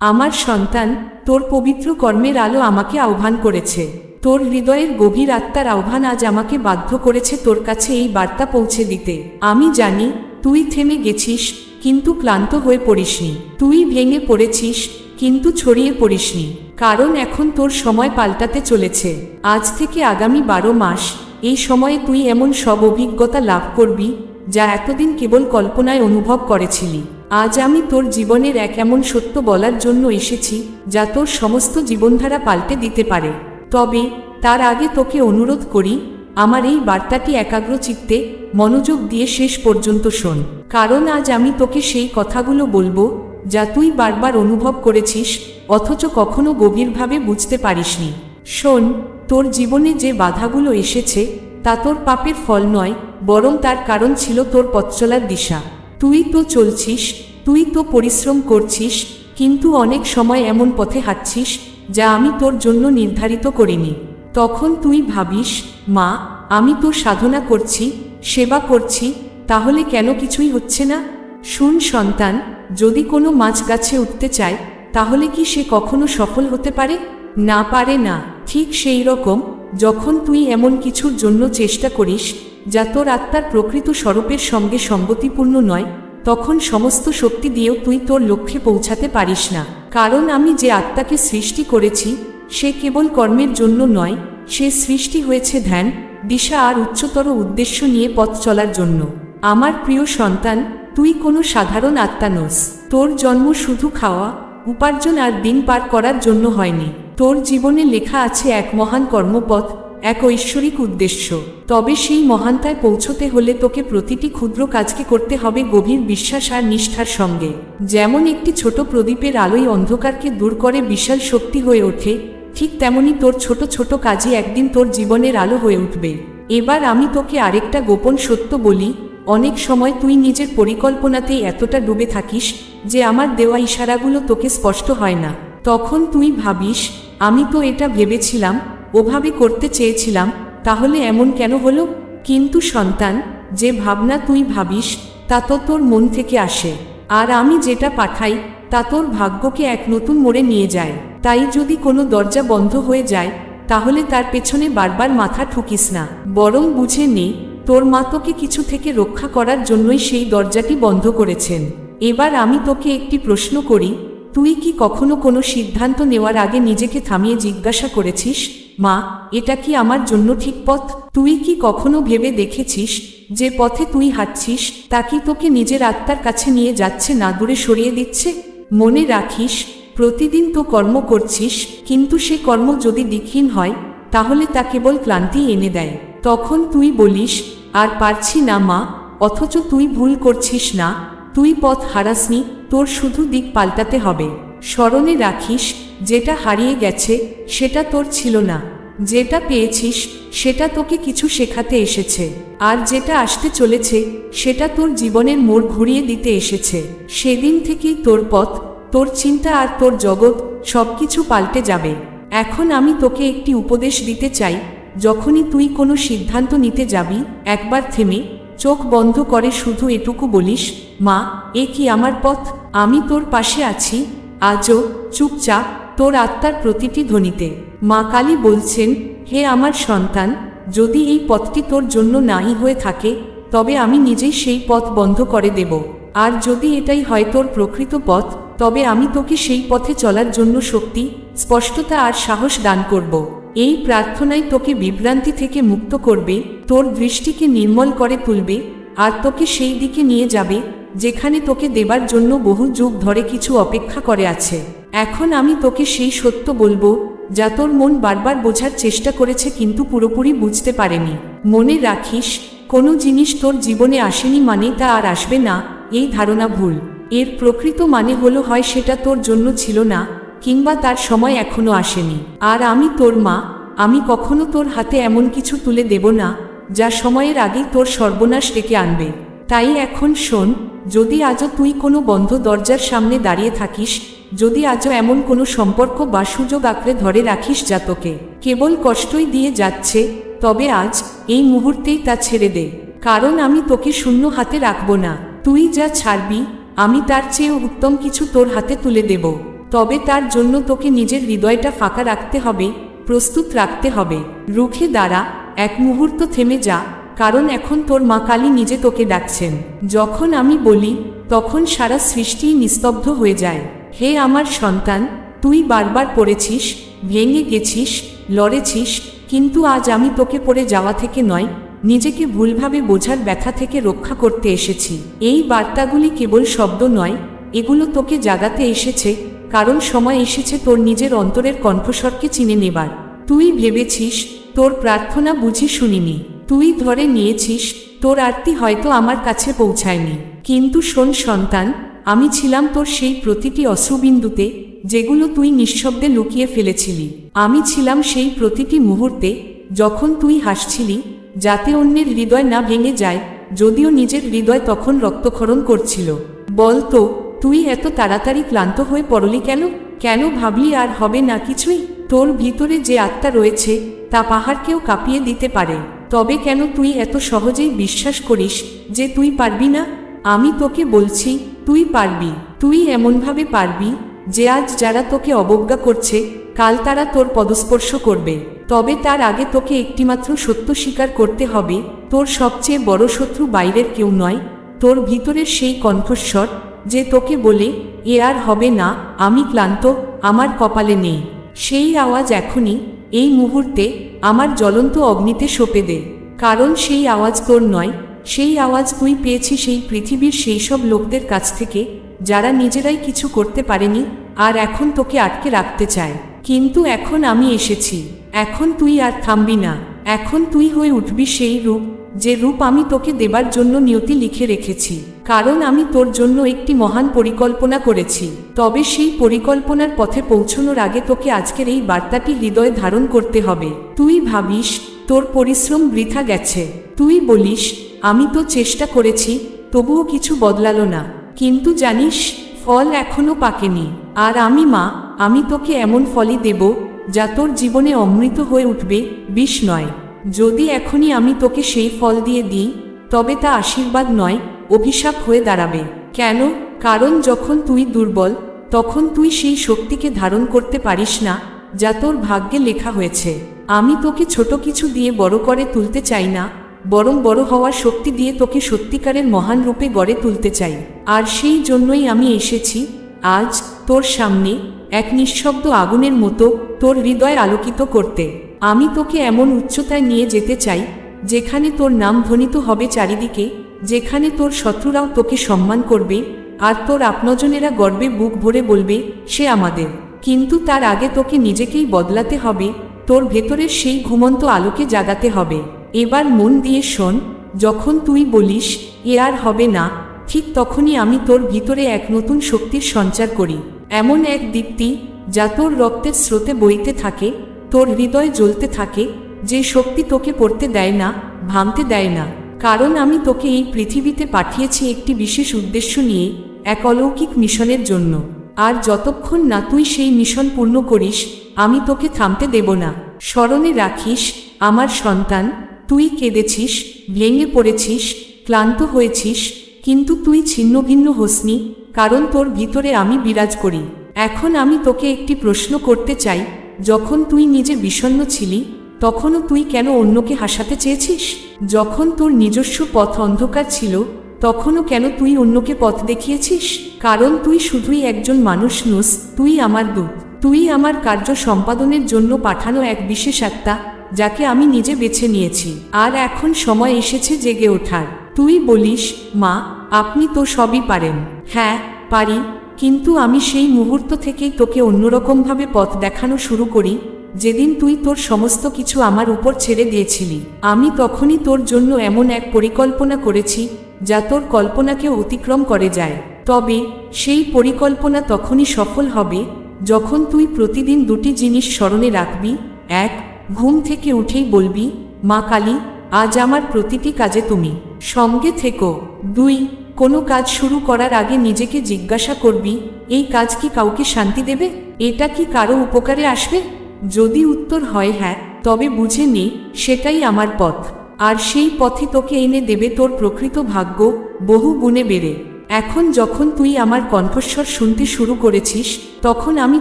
আমার সন্তান, তোর পবিত্র কর্মের আলো আমাকে আহ্বান করেছে। তোর হৃদয়ের গভীর আত্মার আহ্বান আজ আমাকে বাধ্য করেছে তোর কাছে এই বার্তা পৌঁছে দিতে। আমি জানি, তুই থেমে গেছিস, কিন্তু ক্লান্ত হয়ে পড়িসনি। তুই ভেঙে পড়েছিস, কিন্তু ছড়িয়ে পড়িসনি। কারণ এখন তোর সময় পাল্টাতে চলেছে। আজ থেকে আগামী বারো মাস, এই সময়ে তুই এমন সব অভিজ্ঞতা লাভ করবি, যা এতদিন কেবল কল্পনায় অনুভব করেছিলি। আজ আমি তোর জীবনের এক এমন সত্য বলার জন্য এসেছি, যা তোর সমস্ত জীবনধারা পাল্টে দিতে পারে। তবে, তার আগে তোকে অনুরোধ করি, আমার এই বার্তাটি একাগ্র চিত্তে, মনোযোগ দিয়ে শেষ পর্যন্ত শোন। কারণ আজ আমি তোকে সেই কথাগুলো বলব, যা তুই বারবার অনুভব করেছিস, অথচ কখনো গভীরভাবে বুঝতে পারিসনি। শোন, তোর জীবনে যে বাধাগুলো এসেছে, তা তোর পাপের ফল নয়, বরং তার কারণ ছিল তোর পথ চলার দিশা। তুই তো চলছিস, তুই তো পরিশ্রম করছিস, কিন্তু অনেক সময় এমন পথে হাঁটছিস, যা আমি তোর জন্য নির্ধারিত করিনি। তখন তুই ভাবিস, মা, আমি তো সাধনা করছি, সেবা করছি, তাহলে কেন কিছুই হচ্ছে না? শুন সন্তান, যদি কোনো মাছ গাছে উঠতে চায়, তাহলে কি সে কখনো সফল হতে পারে? না পারে না, ঠিক সেই রকম, যখন তুই এমন কিছুর জন্য চেষ্টা করিস যা তোর আত্মার প্রকৃত স্বরূপের সঙ্গে সঙ্গতিপূর্ণ নয়, তখন সমস্ত শক্তি দিয়েও তুই তোর লক্ষ্যে পৌঁছাতে পারিস না। কারণ আমি যে আত্মাকে সৃষ্টি করেছি, সে কেবল কর্মের জন্য নয়, সে সৃষ্টি হয়েছে ধ্যান, দিশা আর উচ্চতর উদ্দেশ্য নিয়ে পথ চলার জন্য। আমার প্রিয় সন্তান, তুই কোনো সাধারণ আত্মা নোস। তোর জন্ম শুধু খাওয়া, উপার্জন আর দিন পার করার জন্য হয়নি। তোর জীবনে লেখা আছে এক মহান কর্মপথ এক ঐশ্বরিক উদ্দেশ্য। তবে সেই মহানতায় পৌঁছতে হলে তোকে প্রতিটি ক্ষুদ্র কাজকে করতে হবে গভীর বিশ্বাস আর নিষ্ঠার সঙ্গে। যেমন একটি ছোট প্রদীপের আলোয় অন্ধকারকে দূর করে বিশাল শক্তি হয়ে ওঠে, ঠিক তেমনি তোর ছোট ছোট কাজই একদিন তোর জীবনের আলো হয়ে উঠবে। এবার আমি তোকে আরেকটা গোপন সত্য বলি, অনেক সময় তুই নিজের পরিকল্পনাতেই এতটা ডুবে থাকিস যে আমার দেওয়া ইশারাগুলো তোকে স্পষ্ট হয় না। তখন তুই ভাবিস, আমি তো এটা ভেবেছিলাম ওভাবে করতে চেয়েছিলাম, তাহলে এমন কেন হলো? কিন্তু সন্তান, যে ভাবনা তুই ভাবিস, তা তো তোর মন থেকে আসে। আর আমি যেটা পাঠাই, তা তোর ভাগ্যকে এক নতুন মোড়ে নিয়ে যায়। তাই যদি কোনো দরজা বন্ধ হয়ে যায়, তাহলে তার পেছনে বারবার মাথা ঠুকিস না। বরং বুঝে নে, তোর মা তোকে কিছু থেকে রক্ষা করার জন্যই সেই দরজাটি বন্ধ করেছেন। এবার আমি তোকে একটি প্রশ্ন করি, তুই কি কখনো কোনো সিদ্ধান্ত নেওয়ার আগে নিজেকে থামিয়ে জিজ্ঞাসা করেছিস? মা, এটা কি আমার জন্য ঠিক পথ? তুই কি কখনো ভেবে দেখেছিস যে পথে তুই হাঁটছিস, তা কি তোকে নিজের আত্মার কাছে নিয়ে যাচ্ছে, না দূরে সরিয়ে দিচ্ছে? মনে রাখিস, প্রতিদিন তো কর্ম করছিস, কিন্তু সে কর্ম যদি দিকহীন হয়, তাহলে তা কেবল ক্লান্তি এনে দেয়। তখন তুই বলিস, আর পারছি না মা, অথচ তুই ভুল করছিস না, তুই পথ হারাসনি, তোর শুধু দিক পাল্টাতে হবে। স্মরণে রাখিস, যেটা হারিয়ে গেছে, সেটা তোর ছিল না। যেটা পেয়েছিস, সেটা তোকে কিছু শেখাতে এসেছে। আর যেটা আসতে চলেছে, সেটা তোর জীবনের মোড় ঘুরিয়ে দিতে এসেছে। সেদিন থেকেই তোর পথ, তোর চিন্তা আর তোর জগৎ সবকিছু পাল্টে যাবে। এখন আমি তোকে একটি উপদেশ দিতে চাই, যখনই তুই কোনো সিদ্ধান্ত নিতে যাবি, একবার থেমে চোখ বন্ধ করে শুধু এটুকু বলিস, মা, এ কি আমার পথ? আমি তোর পাশে আছি আজও চুপচাপ তোর আত্মার প্রতিটি ধ্বনিতে। মা কালী বলছেন, হে আমার সন্তান, যদি এই পথটি তোর জন্য নাই হয়ে থাকে, তবে আমি নিজেই সেই পথ বন্ধ করে দেব। আর যদি এটাই হয় তোর প্রকৃত পথ, তবে আমি তোকে সেই পথে চলার জন্য শক্তি, স্পষ্টতা আর সাহস দান করব। এই প্রার্থনাই তোকে বিভ্রান্তি থেকে মুক্ত করবে, তোর দৃষ্টিকে নির্মল করে তুলবে, আর তোকে সেই দিকে নিয়ে যাবে যেখানে তোকে দেবার জন্য বহু যুগ ধরে কিছু অপেক্ষা করে আছে। এখন আমি তোকে সেই সত্য বলব, যা তোর মন বারবার বোঝার চেষ্টা করেছে কিন্তু পুরোপুরি বুঝতে পারেনি। মনে রাখিস, কোনো জিনিস তোর জীবনে আসেনি মানে তা আর আসবে না, এই ধারণা ভুল। এর প্রকৃত মানে হলো হয় সেটা তোর জন্য ছিল না, কিংবা তার সময় এখনও আসেনি। আর আমি তোর মা, আমি কখনো তোর হাতে এমন কিছু তুলে দেব না, যা সময়ের আগেই তোর সর্বনাশ ডেকে আনবে। তাই এখন শোন, যদি আজও তুই কোনো বন্ধ দরজার সামনে দাঁড়িয়ে থাকিস, যদি আজও এমন কোনো সম্পর্ক বা সুযোগ আঁকড়ে ধরে রাখিস যা তোকে কেবল কষ্টই দিয়ে যাচ্ছে, তবে আজ এই মুহূর্তেই তা ছেড়ে দে। কারণ আমি তোকে শূন্য হাতে রাখব না। তুই যা ছাড়বি, আমি তার চেয়েও উত্তম কিছু তোর হাতে তুলে দেব। তবে তার জন্য তোকে নিজের হৃদয়টা ফাঁকা রাখতে হবে, প্রস্তুত রাখতে হবে। রুখে দাঁড়া, এক মুহূর্ত থেমে যা। কারণ এখন তোর মা কালী নিজে তোকে ডাকছেন। যখন আমি বলি, তখন সারা সৃষ্টিই নিস্তব্ধ হয়ে যায়। হে আমার সন্তান, তুই বারবার পড়েছিস, ভেঙে গেছিস, লড়েছিস, কিন্তু আজ আমি তোকে পড়ে যাওয়া থেকে নয়, নিজেকে ভুলভাবে বোঝার ব্যথা থেকে রক্ষা করতে এসেছি। এই বার্তাগুলি কেবল শব্দ নয়, এগুলো তোকে জাগাতে এসেছে, কারণ সময় এসেছে তোর নিজের অন্তরের কণ্ঠস্বরকে চিনে নেবার। তুই ভেবেছিস, তোর প্রার্থনা বুঝি শুনিনি। তুই ধরে নিয়েছিস, তোর আরতি হয়তো আমার কাছে পৌঁছায়নি। কিন্তু শোন সন্তান, আমি ছিলাম তোর সেই প্রতিটি অশ্রুবিন্দুতে, যেগুলো তুই নিঃশব্দে লুকিয়ে ফেলেছিলি। আমি ছিলাম সেই প্রতিটি মুহূর্তে, যখন তুই হাসছিলি, যাতে অন্যের হৃদয় না ভেঙে যায়, যদিও নিজের হৃদয় তখন রক্তক্ষরণ করছিল। বলতো তুই এত তাড়াতাড়ি ক্লান্ত হয়ে পড়লি কেন? কেন ভাবলি আর হবে না কিছুই? তোর ভিতরে যে আত্মা রয়েছে, তা পাহাড়কেও কাঁপিয়ে দিতে পারে। তবে কেন তুই এত সহজেই বিশ্বাস করিস যে তুই পারবি না? আমি তোকে বলছি, তুই পারবি, তুই এমনভাবে পারবি যে আজ যারা তোকে অবজ্ঞা করছে, কাল তারা তোর পদস্পর্শ করবে। তবে তার আগে তোকে একটিমাত্র সত্য স্বীকার করতে হবে, তোর সবচেয়ে বড় শত্রু বাইরের কেউ নয়, তোর ভিতরের সেই কণ্ঠস্বর যে তোকে বলে, এ আর হবে না, আমি ক্লান্ত, আমার কপালে নেই। সেই আওয়াজ এখনই এই মুহূর্তে আমার জ্বলন্ত অগ্নিতে সঁপে দে। কারণ সেই আওয়াজ তোর নয়, সেই আওয়াজ তুই পেয়েছি সেই পৃথিবীর সেই সব লোকদের কাছ থেকে, যারা নিজেরাই কিছু করতে পারেনি আর এখন তোকে আটকে রাখতে চায়। কিন্তু এখন আমি এসেছি, এখন তুই আর থামবি না, এখন তুই হয়ে উঠবি সেই রূপ, যে রূপ আমি তোকে দেবার জন্য নিয়তি লিখে রেখেছি। কারণ আমি তোর জন্য একটি মহান পরিকল্পনা করেছি। তবে সেই পরিকল্পনার পথে পৌঁছানোর আগে তোকে আজকের এই বার্তাটি হৃদয়ে ধারণ করতে হবে। তুই ভাবিস, তোর পরিশ্রম বৃথা গেছে। তুই বলিস, আমি তো চেষ্টা করেছি, তবুও কিছু বদলালো না। কিন্তু জানিস, ফল এখনও পাকেনি। আর আমি মা, আমি তোকে এমন ফলই দেব, যা তোর জীবনে অমৃত হয়ে উঠবে, বিষ নয়। যদি এখনই আমি তোকে সেই ফল দিয়ে দিই, তবে তা আশীর্বাদ নয় অভিশাপ হয়ে দাঁড়াবে। কেন? কারণ যখন তুই দুর্বল, তখন তুই সেই শক্তিকে ধারণ করতে পারিস না, যা তোর ভাগ্যে লেখা হয়েছে। আমি তোকে ছোট কিছু দিয়ে বড় করে তুলতে চাই না, বরং বড় হওয়ার শক্তি দিয়ে তোকে সত্যিকারের মহান রূপে গড়ে তুলতে চাই। আর সেই জন্যই আমি এসেছি, আজ তোর সামনে এক নিঃশব্দ আগুনের মতো তোর হৃদয় আলোকিত করতে। আমি তোকে এমন উচ্চতায় নিয়ে যেতে চাই, যেখানে তোর নাম ধ্বনিত হবে চারিদিকে যেখানে তোর শত্রুরাও তোকে সম্মান করবে, আর তোর আপনজনেরা গর্বে বুক ভরে বলবে, সে আমাদের। কিন্তু তার আগে তোকে নিজেকেই বদলাতে হবে, তোর ভেতরের সেই ঘুমন্ত আলোকে জাগাতে হবে। এবার মন দিয়ে শোন, যখন তুই বলিস, এ আর হবে না, ঠিক তখনই আমি তোর ভিতরে এক নতুন শক্তির সঞ্চার করি। এমন এক দীপ্তি, যা তোর রক্তের স্রোতে বইতে থাকে, তোর হৃদয় জ্বলতে থাকে, যে শক্তি তোকে পড়তে দেয় না, ভাঙতে দেয় না। কারণ আমি তোকে এই পৃথিবীতে পাঠিয়েছি একটি বিশেষ উদ্দেশ্য নিয়ে, এক অলৌকিক মিশনের জন্য। আর যতক্ষণ না তুই সেই মিশন পূর্ণ করিস, আমি তোকে থামতে দেব না। স্মরণে রাখিস, আমার সন্তান, তুই কেঁদেছিস, ভেঙে পড়েছিস, ক্লান্ত হয়েছিস, কিন্তু তুই ছিন্ন ভিন্ন হোসনি, কারণ তোর ভিতরে আমি বিরাজ করি। এখন আমি তোকে একটি প্রশ্ন করতে চাই, যখন তুই নিজে বিষণ্ণ ছিলি তখনও তুই কেন অন্যকে হাসাতে চেয়েছিস? যখন তোর নিজস্ব পথ অন্ধকার ছিল, তখনও কেন তুই অন্যকে পথ দেখিয়েছিস? কারণ তুই শুধুই একজন মানুষ, নোস, তুই আমার দূত। তুই আমার কার্য সম্পাদনের জন্য পাঠানো এক বিশেষ আত্মা, যাকে আমি নিজে বেছে নিয়েছি। আর এখন সময় এসেছে জেগে ওঠার। তুই বলিস, মা, আপনি তো সবই পারেন। হ্যাঁ পারি। কিন্তু আমি সেই মুহূর্ত থেকেই তোকে অন্যরকমভাবে পথ দেখানো শুরু করি যেদিন তুই তোর সমস্ত কিছু আমার উপর ছেড়ে দিয়েছিলি, আমি তখনই তোর জন্য এমন এক পরিকল্পনা করেছি, যা তোর কল্পনাকে অতিক্রম করে যায়। তবে, সেই পরিকল্পনা তখনই সফল হবে, যখন তুই প্রতিদিন দুটি জিনিস স্মরণে রাখবি, এক, ঘুম থেকে উঠেই বলবি, মা কালী, আজ আমার প্রতিটি কাজে তুমি। সঙ্গে থেকো। দুই, কোনো কাজ শুরু করার আগে নিজেকে জিজ্ঞাসা করবি, এই কাজ কি কাউকে শান্তি দেবে? এটা কি কারও উপকারে আসবে? যদি উত্তর হয় হ্যাঁ তবে বুঝে নে, সেটাই আমার পথ। আর সেই পথে তোকে এনে দেবে তোর প্রকৃত ভাগ্য, বহু গুণে বেড়ে। এখন যখন তুই আমার কণ্ঠস্বর শুনতে শুরু করেছিস, তখন আমি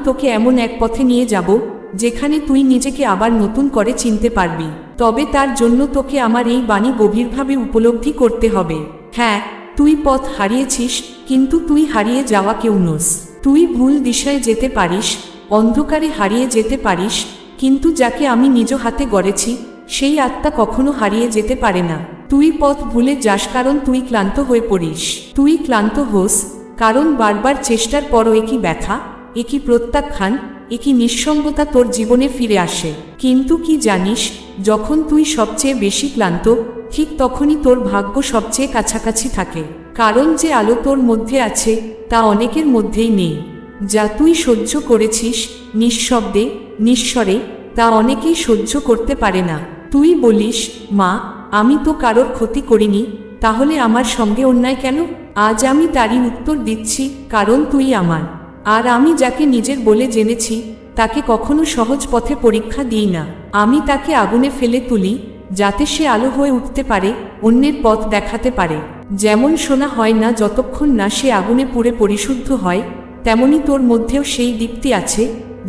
তোকে এমন এক পথে নিয়ে যাব, যেখানে তুই নিজেকে আবার নতুন করে চিনতে পারবি। তবে তার জন্য তোকে আমার এই বাণী গভীরভাবে উপলব্ধি করতে হবে। হ্যাঁ তুই পথ হারিয়েছিস, কিন্তু তুই হারিয়ে যাওয়া কেউ নোস। তুই ভুল দিশায় যেতে পারিস অন্ধকারে হারিয়ে যেতে পারিস, কিন্তু যাকে আমি নিজ হাতে গড়েছি, সেই আত্মা কখনো হারিয়ে যেতে পারে না। তুই পথ ভুলে যাস কারণ তুই ক্লান্ত হয়ে পড়িস। তুই ক্লান্ত হোস, কারণ বারবার চেষ্টার পরও একই ব্যথা, একই প্রত্যাখ্যান, একই নিঃসঙ্গতা তোর জীবনে ফিরে আসে। কিন্তু কি জানিস, যখন তুই সবচেয়ে বেশি ক্লান্ত, ঠিক তখনই তোর ভাগ্য সবচেয়ে কাছাকাছি থাকে। কারণ যে আলো তোর মধ্যে আছে, তা অনেকের মধ্যেই নেই। যা তুই সহ্য করেছিস নিঃশব্দে, নিঃস্বরে, তা অনেকেই সহ্য করতে পারে না। তুই বলিস, মা, আমি তো কারোর ক্ষতি করিনি, তাহলে আমার সঙ্গে অন্যায় কেন? আজ আমি তারই উত্তর দিচ্ছি, কারণ তুই আমার। আর আমি যাকে নিজের বলে জেনেছি, তাকে কখনো সহজ পথে পরীক্ষা দিই না। আমি তাকে আগুনে ফেলে তুলি, যাতে সে আলো হয়ে উঠতে পারে, অন্যের পথ দেখাতে পারে। যেমন শোনা হয় না যতক্ষণ না সে আগুনে পুড়ে পরিশুদ্ধ হয় তেমনি তোর মধ্যেও সেই দীপ্তি আছে,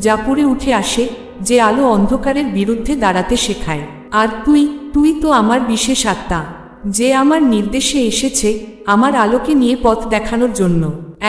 যা পুড়ে উঠে আসে, যে আলো অন্ধকারের বিরুদ্ধে দাঁড়াতে শেখায়। আর তুই তুই তো আমার বিশেষ আত্মা, যে আমার নির্দেশে এসেছে, আমার আলোকে নিয়ে পথ দেখানোর জন্য।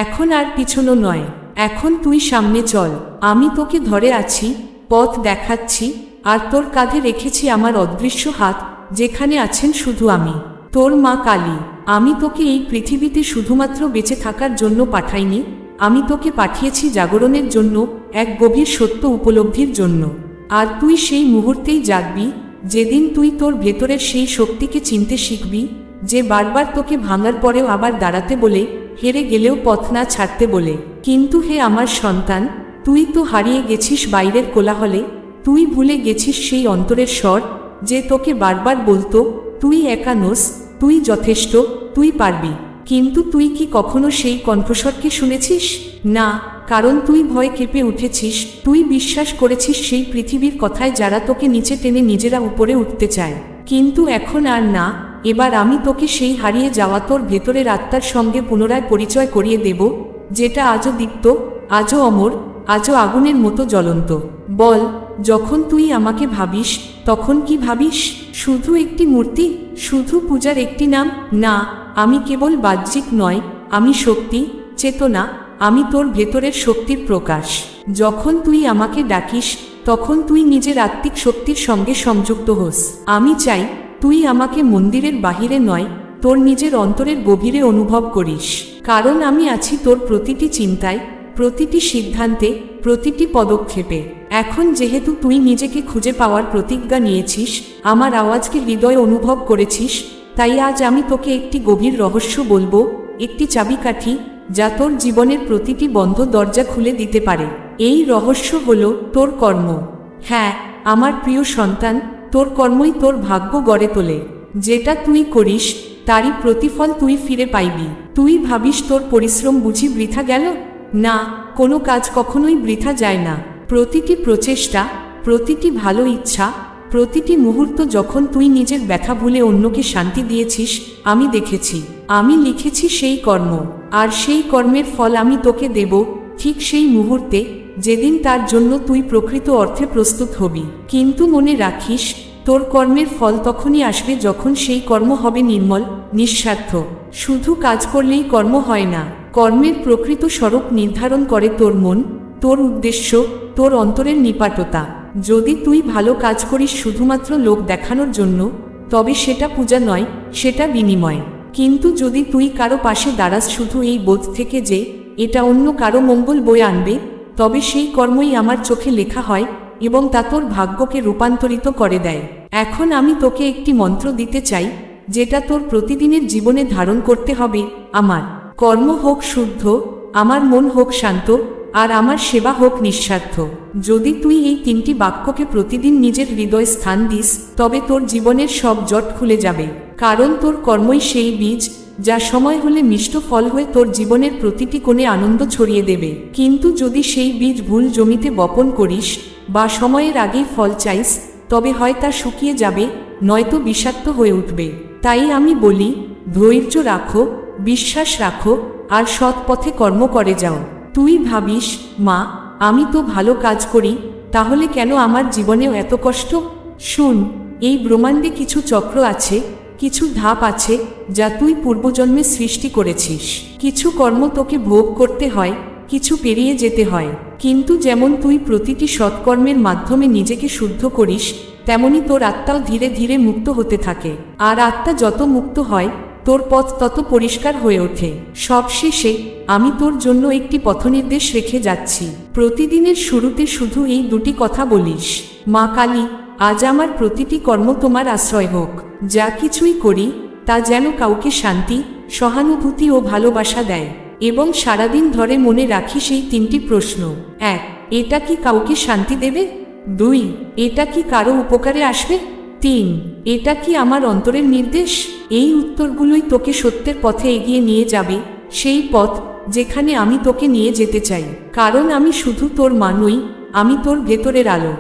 এখন আর পিছনো নয়, এখন তুই সামনে চল, আমি তোকে ধরে আছি, পথ দেখাচ্ছি, আর তোর কাঁধে রেখেছি আমার অদৃশ্য হাত, যেখানে আছেন শুধু আমি। তোর মা কালী, আমি তোকে এই পৃথিবীতে শুধুমাত্র বেঁচে থাকার জন্য পাঠাইনি আমি তোকে পাঠিয়েছি জাগরণের জন্য এক গভীর সত্য উপলব্ধির জন্য। আর তুই সেই মুহূর্তেই জাগবি, যেদিন তুই তোর ভেতরের সেই শক্তিকে চিনতে শিখবি, যে বারবার তোকে ভাঙার পরেও আবার দাঁড়াতে বলে, হেরে গেলেও পথ না ছাড়তে বলে। কিন্তু হে আমার সন্তান, তুই তো হারিয়ে গেছিস বাইরের কোলাহলে, তুই ভুলে গেছিস সেই অন্তরের স্বর, যে তোকে বারবার বলতো, তুই একা নোস, তুই যথেষ্ট, তুই পারবি। কিন্তু তুই কি কখনো সেই কণ্ঠস্বরকে শুনেছিস? না, কারণ তুই ভয় কেঁপে উঠেছিস। তুই বিশ্বাস করেছিস সেই পৃথিবীর কথায় যারা তোকে নিচে টেনে নিজেরা উপরে উঠতে চায়। কিন্তু এখন আর না। এবার আমি তোকে সেই হারিয়ে যাওয়া তোর ভেতরের আত্মার সঙ্গে পুনরায় পরিচয় করিয়ে দেব, যেটা আজও দীপ্ত, আজও অমর, আজও আগুনের মতো জ্বলন্ত। বল যখন তুই আমাকে ভাবিস, তখন কি ভাবিস? শুধু একটি মূর্তি? শুধু পূজার একটি নাম? না, আমি কেবল বাহ্যিক নয়, আমি শক্তি, চেতনা, আমি তোর ভেতরের শক্তির প্রকাশ। যখন তুই আমাকে ডাকিস, তখন তুই নিজের আত্মিক শক্তির সঙ্গে সংযুক্ত হোস। আমি চাই, তুই আমাকে মন্দিরের বাহিরে নয়, তোর নিজের অন্তরের গভীরে অনুভব করিস। কারণ আমি আছি তোর প্রতিটি চিন্তায়, প্রতিটি সিদ্ধান্তে, প্রতিটি পদক্ষেপে। এখন যেহেতু তুই নিজেকে খুঁজে পাওয়ার প্রতিজ্ঞা নিয়েছিস, আমার আওয়াজকে হৃদয় অনুভব করেছিস, তাই আজ আমি তোকে একটি গভীর রহস্য বলব, একটি চাবিকাঠি, যা তোর জীবনের প্রতিটি বন্ধ দরজা খুলে দিতে পারে। এই রহস্য হলো তোর কর্ম। হ্যাঁ আমার প্রিয় সন্তান, তোর কর্মই তোর ভাগ্য গড়ে তোলে। যেটা তুই করিস, তারই প্রতিফল তুই ফিরে পাইবি। তুই ভাবিস তোর পরিশ্রম বুঝি বৃথা গেল? না, কোনো কাজ কখনোই বৃথা যায় না। প্রতিটি প্রচেষ্টা, প্রতিটি ভালো ইচ্ছা, প্রতিটি মুহূর্ত যখন তুই নিজের ব্যথা ভুলে অন্যকে শান্তি দিয়েছিস, আমি দেখেছি। আমি লিখেছি সেই কর্ম। আর সেই কর্মের ফল আমি তোকে দেব, ঠিক সেই মুহূর্তে, যেদিন তার জন্য তুই প্রকৃত অর্থে প্রস্তুত হবি। কিন্তু মনে রাখিস, তোর কর্মের ফল তখনই আসবে যখন সেই কর্ম হবে নির্মল, নিঃস্বার্থ। শুধু কাজ করলেই কর্ম হয় না। কর্মের প্রকৃত স্বরূপ নির্ধারণ করে তোর মন, তোর উদ্দেশ্য তোর অন্তরের নিপাটতা। যদি তুই ভালো কাজ করিস শুধুমাত্র লোক দেখানোর জন্য, তবে সেটা পূজা নয়, সেটা বিনিময়। কিন্তু যদি তুই কারও পাশে দাঁড়াস শুধু এই বোধ থেকে যে, এটা অন্য কারও মঙ্গল বয়ে আনবে, তবে সেই কর্মই আমার চোখে লেখা হয় এবং তা তোর ভাগ্যকে রূপান্তরিত করে দেয়। এখন আমি তোকে একটি মন্ত্র দিতে চাই, যেটা তোর প্রতিদিনের জীবনে ধারণ করতে হবে, আমার। কর্ম হোক শুদ্ধ, আমার মন হোক শান্ত আর আমার সেবা হোক নিঃস্বার্থ। যদি তুই এই তিনটি বাক্যকে প্রতিদিন নিজের হৃদয় স্থান দিস, তবে তোর জীবনের সব জট খুলে যাবে। কারণ তোর কর্মই সেই বীজ, যা সময় হলে মিষ্ট ফল হয়ে তোর জীবনের প্রতিটি কোণে আনন্দ ছড়িয়ে দেবে। কিন্তু যদি সেই বীজ ভুল জমিতে বপন করিস, বা সময়ের আগেই ফল চাইস, তবে হয় তা শুকিয়ে যাবে, নয়তো বিষাক্ত হয়ে উঠবে। তাই আমি বলি, ধৈর্য রাখো, বিশ্বাস রাখো, আর সৎ পথে কর্ম করে যাও। তুই ভাবিস, মা, আমি তো ভালো কাজ করি, তাহলে কেন আমার জীবনেও এত কষ্ট? শুন, এই ব্রহ্মাণ্ডে কিছু চক্র আছে, কিছু ধাপ আছে, যা তুই পূর্বজন্মে সৃষ্টি করেছিস। কিছু কর্ম তোকে ভোগ করতে হয়, কিছু পেরিয়ে যেতে হয়। কিন্তু যেমন তুই প্রতিটি সৎকর্মের মাধ্যমে নিজেকে শুদ্ধ করিস, তেমনি তোর আত্মাও ধীরে ধীরে মুক্ত হতে থাকে। আর আত্মা যত মুক্ত হয় তোর পথ তত পরিষ্কার হয়ে ওঠে। সবশেষে আমি তোর জন্য একটি পথনির্দেশ রেখে যাচ্ছি। প্রতিদিনের শুরুতে শুধু এই দুটি কথা বলিস। মা কালী, আজ আমার প্রতিটি কর্ম তোমার আশ্রয় হোক। যা কিছুই করি, তা যেন কাউকে শান্তি, সহানুভূতি ও ভালোবাসা দেয়। এবং সারাদিন ধরে মনে রাখি সেই তিনটি প্রশ্ন। এক, এটা কি কাউকে শান্তি দেবে? দুই, এটা কি কারও উপকারে আসবে? তিন, এটা কি আমার অন্তরের নির্দেশ? এই উত্তরগুলোই তোকে সত্যের পথে এগিয়ে নিয়ে যাবে, সেই পথ যেখানে আমি তোকে নিয়ে যেতে চাই। কারণ আমি শুধু তোর মানুই আমি তোর ভেতরের আলো।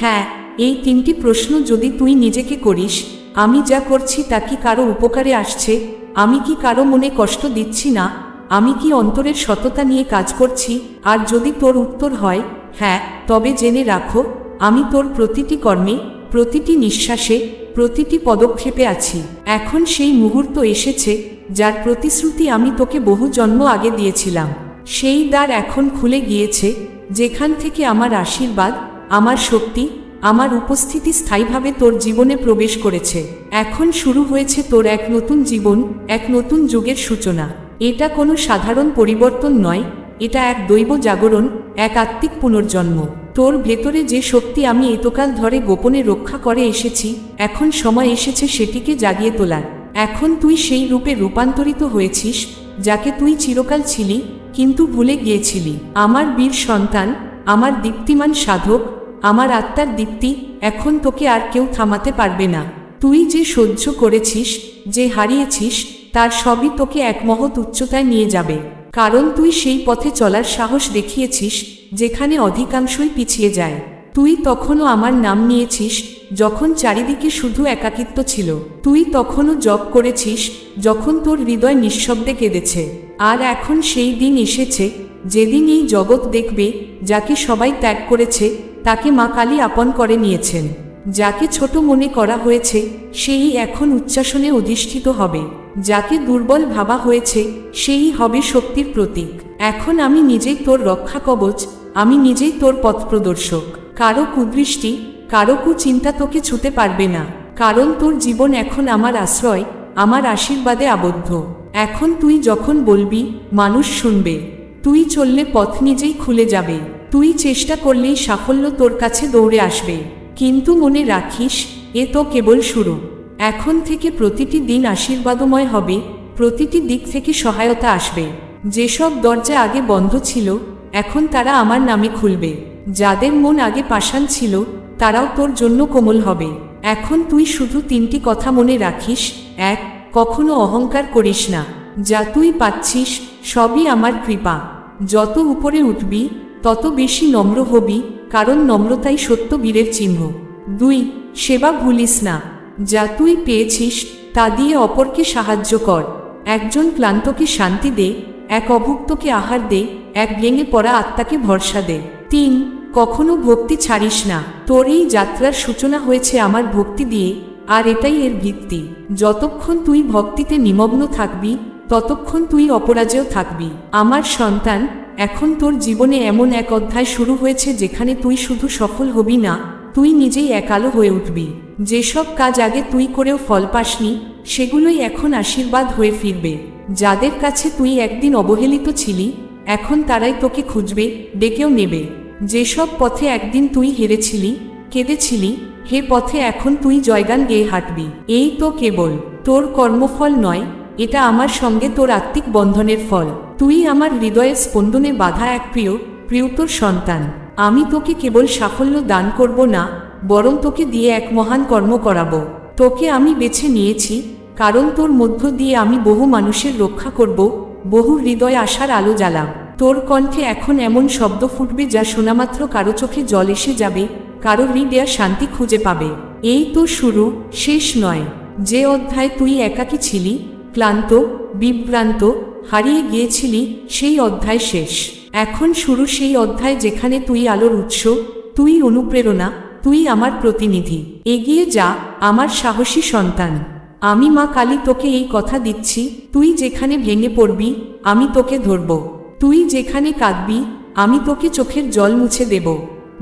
হ্যাঁ এই তিনটি প্রশ্ন যদি তুই নিজেকে করিস, আমি যা করছি তা কি কারও উপকারে আসছে? আমি কি কারও মনে কষ্ট দিচ্ছি না? আমি কি অন্তরের সততা নিয়ে কাজ করছি? আর যদি তোর উত্তর হয় হ্যাঁ তবে জেনে রাখো, আমি তোর প্রতিটি কর্মে প্রতিটি নিঃশ্বাসে প্রতিটি পদক্ষেপে আছি। এখন সেই মুহূর্ত এসেছে যার প্রতিশ্রুতি আমি তোকে বহু জন্ম আগে দিয়েছিলাম। সেই দ্বার এখন খুলে গিয়েছে, যেখান থেকে আমার আশীর্বাদ, আমার শক্তি, আমার উপস্থিতি স্থায়ীভাবে তোর জীবনে প্রবেশ করেছে। এখন শুরু হয়েছে তোর এক নতুন জীবন, এক নতুন যুগের সূচনা। এটা কোনো সাধারণ পরিবর্তন নয় এটা এক দৈব জাগরণ, এক আত্মিক পুনর্জন্ম। তোর ভেতরে যে শক্তি আমি এতকাল ধরে গোপনে রক্ষা করে এসেছি, এখন সময় এসেছে সেটিকে জাগিয়ে তোলার। এখন তুই সেই রূপে রূপান্তরিত হয়েছিস, যাকে তুই চিরকাল ছিলি, কিন্তু ভুলে গিয়েছিলি। আমার বীর সন্তান, আমার দীপ্তিমান সাধক, আমার আত্মার দীপ্তি, এখন তোকে আর কেউ থামাতে পারবে না। তুই যে সহ্য করেছিস, যে হারিয়েছিস, তার সবই তোকে এক মহৎ উচ্চতায় নিয়ে যাবে। কারণ তুই সেই পথে চলার সাহস দেখিয়েছিস, যেখানে অধিকাংশই পিছিয়ে যায়। তুই তখনও আমার নাম নিয়েছিস, যখন চারিদিকে শুধু একাকিত্ব ছিল। তুই তখনও জব করেছিস, যখন তোর হৃদয় নিঃশব্দে কেঁদেছে। আর এখন সেই দিন এসেছে, যেদিন এই জগৎ দেখবে, যাকে সবাই ত্যাগ করেছে, তাকে মা কালী আপন করে নিয়েছেন। যাকে ছোট মনে করা হয়েছে, সেই এখন উচ্চাসনে অধিষ্ঠিত হবে। যাকে দুর্বল ভাবা হয়েছে, সেই হবে শক্তির প্রতীক। এখন আমি নিজেই তোর রক্ষা কবচ, আমি নিজেই তোর পথ প্রদর্শক। কারও কুদৃষ্টি, কারও কুচিন্তা তোকে ছুতে পারবে না। কারণ তোর জীবন এখন আমার আশ্রয়, আমার আশীর্বাদে আবদ্ধ। এখন তুই যখন বলবি, মানুষ শুনবে। তুই চললে পথ নিজেই খুলে যাবে। তুই চেষ্টা করলেই সাফল্য তোর কাছে দৌড়ে আসবে। কিন্তু মনে রাখিস, এ তো কেবল শুরু। এখন থেকে প্রতিটি দিন আশীর্বাদময় হবে, প্রতিটি দিক থেকে সহায়তা আসবে। যেসব দরজা আগে বন্ধ ছিল, এখন তারা আমার নামে খুলবে। যাদের মন আগে পাষাণ ছিল, তারাও তোর জন্য কোমল হবে। এখন তুই শুধু তিনটি কথা মনে রাখিস, এক, কখনো অহংকার করিস না। যা তুই পাচ্ছিস, সবই আমার কৃপা। যত উপরে উঠবি, তত বেশি নম্র হবি কারণ নম্রতাই সত্য বীরের চিহ্ন। দুই, সেবা ভুলিস না। যা তুই পেয়েছিস, তা দিয়ে অপরকে সাহায্য কর। একজন ক্লান্তকে শান্তি দে, এক অভুক্তকে আহার দে, এক ভেঙে পড়া আত্মাকে ভরসা দে। তিন, কখনো ভক্তি ছাড়িস না। তোর এই যাত্রার সূচনা হয়েছে আমার ভক্তি দিয়ে, আর এটাই এর ভিত্তি। যতক্ষণ তুই ভক্তিতে নিমগ্ন থাকবি ততক্ষণ তুই অপরাজেয় থাকবি। আমার সন্তান, এখন তোর জীবনে এমন এক অধ্যায় শুরু হয়েছে যেখানে তুই শুধু সফল হবি না, তুই নিজেই একালো হয়ে উঠবি। যেসব কাজ আগে তুই করেও ফল পাসনি, সেগুলোই এখন আশীর্বাদ হয়ে ফিরবে। যাদের কাছে তুই একদিন অবহেলিত ছিলি, এখন তারাই তোকে খুঁজবে, ডেকেও নেবে। যেসব পথে একদিন তুই হেরেছিলি, কেঁদেছিলি, হে পথে এখন তুই জয়গান গেয়ে হাঁটবি। এই তো কেবল, তোর কর্মফল নয় এটা আমার সঙ্গে তোর আত্মিক বন্ধনের ফল। তুই আমার হৃদয়ের স্পন্দনে বাধা এক প্রিয়, প্রিয়তর সন্তান। আমি তোকে কেবল সাফল্য দান করব না, বরং তোকে দিয়ে এক মহান কর্ম করাবো। তোকে আমি বেছে নিয়েছি, কারণ তোর মধ্য দিয়ে আমি বহু মানুষের রক্ষা করব, বহু হৃদয় আশার আলো জ্বালাম। তোর কণ্ঠে এখন এমন শব্দ ফুটবে যা শোনামাত্র কারও চোখে জল এসে যাবে, কারও হৃদয়া শান্তি খুঁজে পাবে। এই তো শুরু, শেষ নয়। যে অধ্যায় তুই একাকী ছিলি ক্লান্ত, বিভ্রান্ত, হারিয়ে গিয়েছিলি সেই অধ্যায় শেষ। এখন শুরু সেই অধ্যায় যেখানে তুই আলোর উৎস, তুই অনুপ্রেরণা, তুই আমার প্রতিনিধি। এগিয়ে যা, আমার সাহসী সন্তান। আমি মা কালী তোকে এই কথা দিচ্ছি, তুই যেখানে ভেঙে পড়বি, আমি তোকে ধরব। তুই যেখানে কাঁদবি, আমি তোকে চোখের জল মুছে দেব।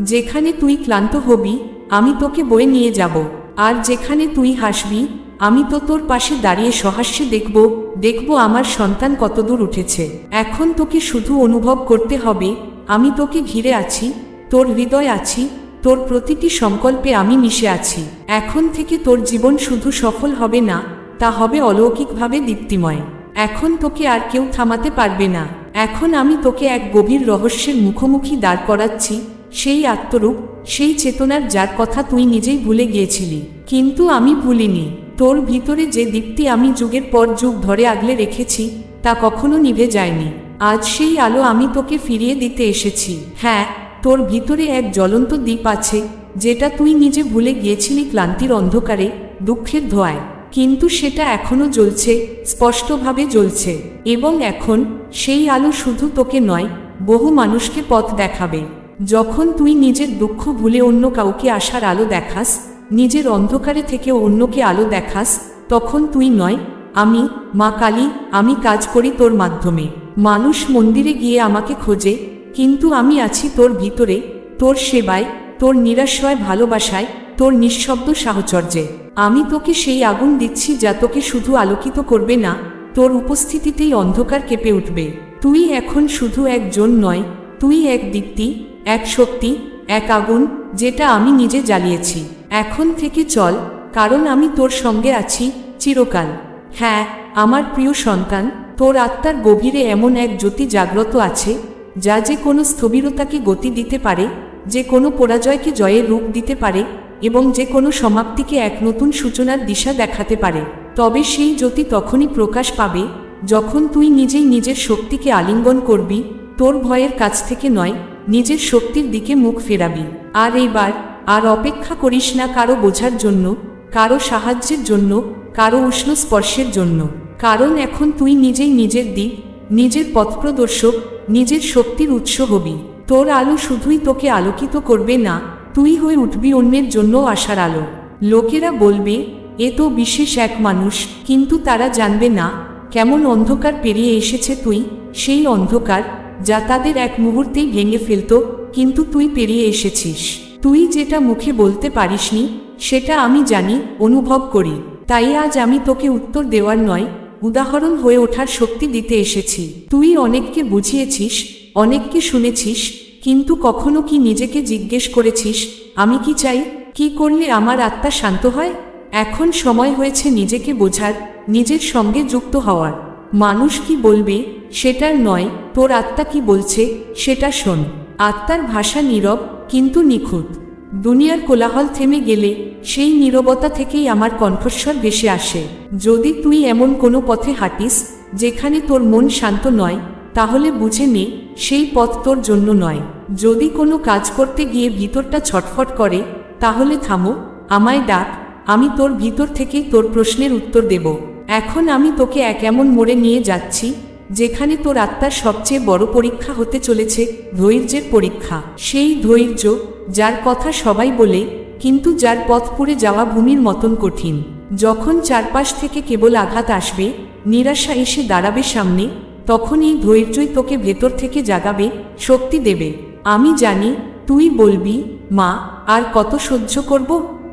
যেখানে তুই ক্লান্ত হবি, আমি তোকে বয়ে নিয়ে যাব। আর যেখানে তুই হাসবি, আমি তো তোর পাশে দাঁড়িয়ে সহাস্যে দেখব দেখব আমার সন্তান কতদূর উঠেছে। এখন তোকে শুধু অনুভব করতে হবে, আমি তোকে ঘিরে আছি, তোর হৃদয় আছি, তোর প্রতিটি সংকল্পে আমি মিশে আছি। এখন থেকে তোর জীবন শুধু সফল হবে না, তা হবে অলৌকিকভাবে দীপ্তিময়। এখন তোকে আর কেউ থামাতে পারবে না। এখন আমি তোকে এক গভীর রহস্যের মুখোমুখি দাঁড় করাচ্ছি সেই আত্মরূপ, সেই চেতনার যার কথা তুই নিজেই ভুলে গিয়েছিলি। কিন্তু আমি ভুলিনি। তোর ভিতরে যে দীপ্তি আমি যুগের পর যুগ ধরে আগলে রেখেছি, তা কখনো নিভে যায়নি। আজ সেই আলো আমি তোকে ফিরিয়ে দিতে এসেছি। হ্যাঁ তোর ভিতরে এক জ্বলন্ত দ্বীপ আছে, যেটা তুই নিজে ভুলে গিয়েছিলি ক্লান্তির অন্ধকারে, দুঃখের ধোয়ায়। কিন্তু সেটা এখনও জ্বলছে, স্পষ্টভাবে জ্বলছে। এবং এখন সেই আলো শুধু তোকে নয়, বহু মানুষকে পথ দেখাবে। যখন তুই নিজের দুঃখ ভুলে অন্য কাউকে আসার আলো দেখাস, নিজের অন্ধকারে থেকে অন্যকে আলো দেখাস, তখন তুই নয়, আমি, মা কালী, আমি কাজ করি তোর মাধ্যমে। মানুষ মন্দিরে গিয়ে আমাকে খোঁজে, কিন্তু আমি আছি তোর ভিতরে, তোর সেবায়, তোর নিরাশ্রয় ভালোবাসায়, তোর নিঃশব্দ সাহচর্যে। আমি তোকে সেই আগুন দিচ্ছি যা তোকে শুধু আলোকিত করবে না, তোর উপস্থিতিতেই অন্ধকার কেঁপে উঠবে। তুই এখন শুধু একজন নয়, তুই এক দীপ্তি এক শক্তি, এক আগুন, যেটা আমি নিজে জ্বালিয়েছি। এখন থেকে চল, কারণ আমি তোর সঙ্গে আছি চিরকাল। হ্যাঁ আমার প্রিয় সন্তান, তোর আত্মার গভীরে এমন এক জ্যোতি জাগ্রত আছে, যা যে কোনো স্থবিরতাকে গতি দিতে পারে, যে কোনো পরাজয়কে জয়ের রূপ দিতে পারে, এবং যে কোনো সমাপ্তিকে এক নতুন সূচনার দিশা দেখাতে পারে। তবে সেই জ্যোতি তখনই প্রকাশ পাবে, যখন তুই নিজেই নিজের শক্তিকে আলিঙ্গন করবি তোর ভয়ের কাছ থেকে নয়, নিজের শক্তির দিকে মুখ ফেরাবি। আর এইবার, আর অপেক্ষা করিস না কারও বোঝার জন্য, কারও সাহায্যের জন্য, কারও উষ্ণ স্পর্শের জন্য। কারণ এখন তুই নিজেই নিজের দিক, নিজের পথপ্রদর্শক, নিজের শক্তির উৎস হবি। তোর আলো শুধুই তোকে আলোকিত করবে না, তুই হয়ে উঠবি অন্যের জন্য আসার আলো। লোকেরা বলবে, এ তো বিশেষ এক মানুষ, কিন্তু তারা জানবে না, কেমন অন্ধকার পেরিয়ে এসেছে তুই, সেই অন্ধকার যা তাদের এক মুহূর্তেই ভেঙে ফেলত, কিন্তু তুই পেরিয়ে এসেছিস। তুই যেটা মুখে বলতে পারিসনি, সেটা আমি জানি, অনুভব করি। তাই আজ আমি তোকে উত্তর দেওয়ার নয়, উদাহরণ হয়ে ওঠার শক্তি দিতে এসেছি। তুই অনেককে বুঝিয়েছিস, অনেককে শুনেছিস, কিন্তু কখনো কি নিজেকে জিজ্ঞেস করেছিস, আমি কি চাই, কি করলে আমার আত্মা শান্ত হয়? এখন সময় হয়েছে নিজেকে বোঝার, নিজের সঙ্গে যুক্ত হওয়ার। মানুষ কি বলবে, সেটার নয়, তোর আত্মা কি বলছে, সেটা শোন। আত্মার ভাষা নীরব, কিন্তু নিখুঁত। দুনিয়ার কোলাহল থেমে গেলে, সেই নীরবতা থেকেই আমার কণ্ঠস্বর ভেসে আসে। যদি তুই এমন কোনো পথে হাঁটিস, যেখানে তোর মন শান্ত নয়, তাহলে বুঝে নে, সেই পথ তোর জন্য নয়। যদি কোনো কাজ করতে গিয়ে ভিতরটা ছটফট করে, তাহলে থামো, আমায় ডাক, আমি তোর ভিতর থেকেই তোর প্রশ্নের উত্তর দেব। এখন আমি তোকে এক এমন মোড়ে নিয়ে যাচ্ছি, যেখানে তোর আত্মার সবচেয়ে বড় পরীক্ষা হতে চলেছে ধৈর্যের পরীক্ষা। সেই ধৈর্য, যার কথা সবাই বলে, কিন্তু যার পথ পুড়ে যাওয়া ভূমির মতন কঠিন। যখন চারপাশ থেকে কেবল আঘাত আসবে, নিরাশা এসে দাঁড়াবে সামনে, তখন এই ধৈর্যই তোকে ভেতর থেকে জাগাবে, শক্তি দেবে। আমি জানি, তুই বলবি, মা, আর কত সহ্য করব?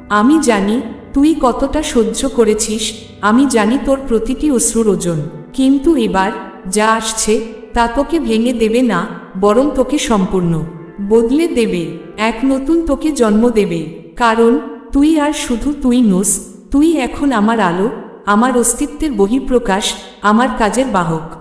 আমি জানি তুই কতটা সহ্য করেছিস, আমি জানি তোর প্রতিটি অশ্রুর ওজন। কিন্তু এবার যা আসছে, তা তোকে ভেঙে দেবে না, বরং তোকে সম্পূর্ণ। বদলে দেবে, এক নতুন তোকে জন্ম দেবে। কারণ, তুই আর শুধু তুই নোস, তুই এখন আমার আলো, আমার অস্তিত্বের বহিঃপ্রকাশ, আমার কাজের বাহক।